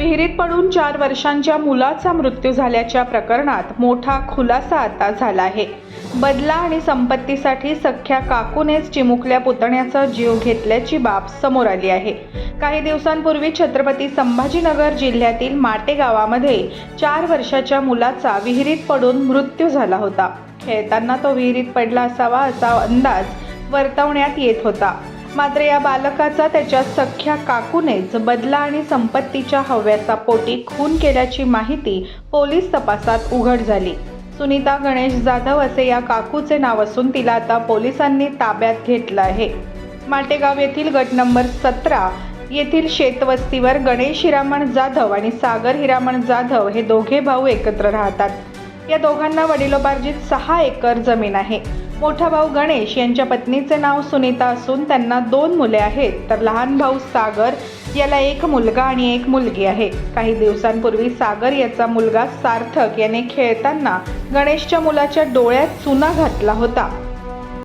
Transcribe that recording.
विहिरीत पडून चार वर्षांच्या मुलाचा मृत्यू झाल्याच्या प्रकरणात मोठा खुलासा आता झाला आहे. बदला आणि संपत्तीसाठी सख्ख्या काकूनेच चिमुकल्या पुतण्याचा जीव घेतल्याची बाब समोर आली आहे. काही दिवसांपूर्वी छत्रपती संभाजीनगर जिल्ह्यातील माटे गावामध्ये चार वर्षाच्या मुलाचा विहिरीत पडून मृत्यू झाला होता. खेळताना तो विहिरीत पडला असावा असा अंदाज वर्तवण्यात येत होता. मात्र या बालकाचा त्याच्या सख्ख्या काकूनेच बदला आणि संपत्तीच्या हव्याचा पोटी खून केल्याची माहिती पोलीस तपासात उघड झाली. सुनीता गणेश जाधव असे या काकूचे नाव असून तिला आता पोलिसांनी ताब्यात घेतलं आहे. माटेगाव येथील गट नंबर सतरा येथील शेतवस्तीवर गणेश हिरामण जाधव आणि सागर हिरामण जाधव हे दोघे भाऊ एकत्र राहतात. या दोघांना वडिलोपार्जित सहा एकर जमीन आहे. मोठा भाऊ गणेश यांच्या पत्नीचे नाव सुनीता असून त्यांना दोन मुले आहेत. तर लहान भाऊ सागर याला एक मुलगा आणि एक मुलगी आहे. काही दिवसांपूर्वी सागर याचा मुलगा सार्थक याने खेळताना गणेशच्या मुलाच्या डोळ्यात चुना घातला होता.